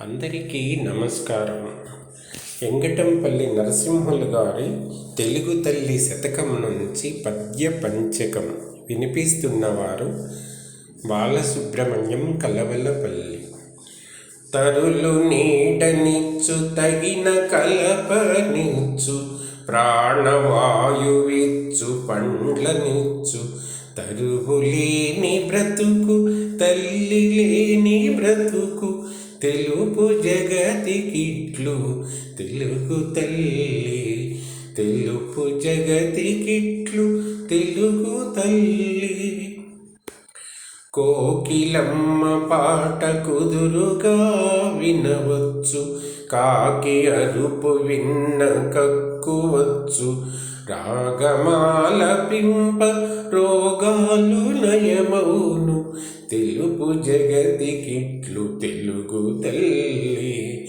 అందరికీ నమస్కారం. వెంకటంపల్లి నరసింహులు గారి తెలుగు తల్లి శతకం నుంచి పద్య పంచకం వినిపిస్తున్నవారు బాలసుబ్రహ్మణ్యం కలవలపల్లి. తరులు నీడనిచ్చు తగిన కలపనిచ్చు ప్రాణవాయువిచ్చు పండ్లనిచ్చు. తరువు లేని బ్రతుకు తల్లి లేని బ్రతుకు తెలుపు జగతికిట్లు తెలుగు తల్లి తెలుపు జగతికిట్లు తెలుగు తల్లి. కోకిలమ్మ పాట కుదురుగా వినవచ్చు. కాకి అరుపు విన్న కక్కువచ్చు. రాగమాల పింప రోగాలు నయమౌను తెలుపు జగతికిట్లు తెలుగు తల్లి.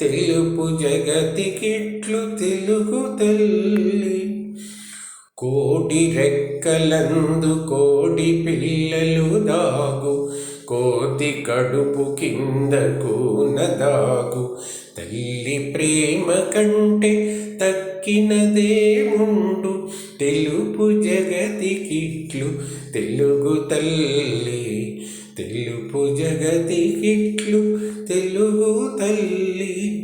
తెలుపు జగతికిట్లు తెలుగు తల్లి. కోటి రెక్కలందు కోడి పిల్లలు దాగు. కోతి కడుపు కింద కూనదాగు తల్లి ప్రేమ కంటే తక్కినదేముండు తెలుపు జగతికిట్లు తెలుగు తల్లి. తెలుపు జగతికిట్లు తెలుగు తల్లి.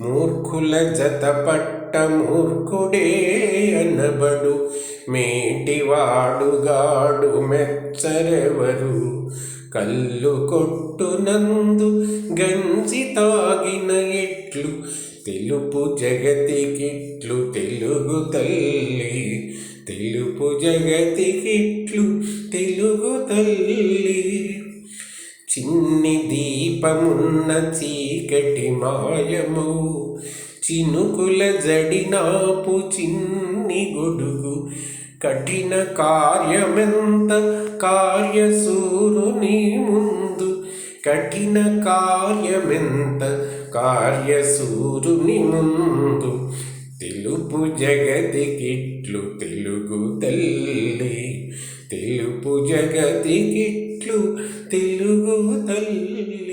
మూర్ఖుల జతపట్ట మూర్ఖుడే అనబడు. మేటివాడుగాడు మెచ్చరెవరు? కళ్ళు కొట్టునందు గంజి తాగిన ఎట్లు తెలుపు జగతికిట్లు తెలుగు తల్లి తెలుపు జగతికిట్లు తెలుగు తల్లి. చిన్ని దీపమున్న చీకటి మాయము చినుకుల జడినాపు చిన్ని గొడుగు కఠిన కార్యమెంత నీ ముందు కఠిన కార్యమెంత కార్యసూరుని ముందు తెలుపు జగతికిట్లు తెలుగు తల్లి తెలుపు జగతికిట్లు తెలుగు తల్లి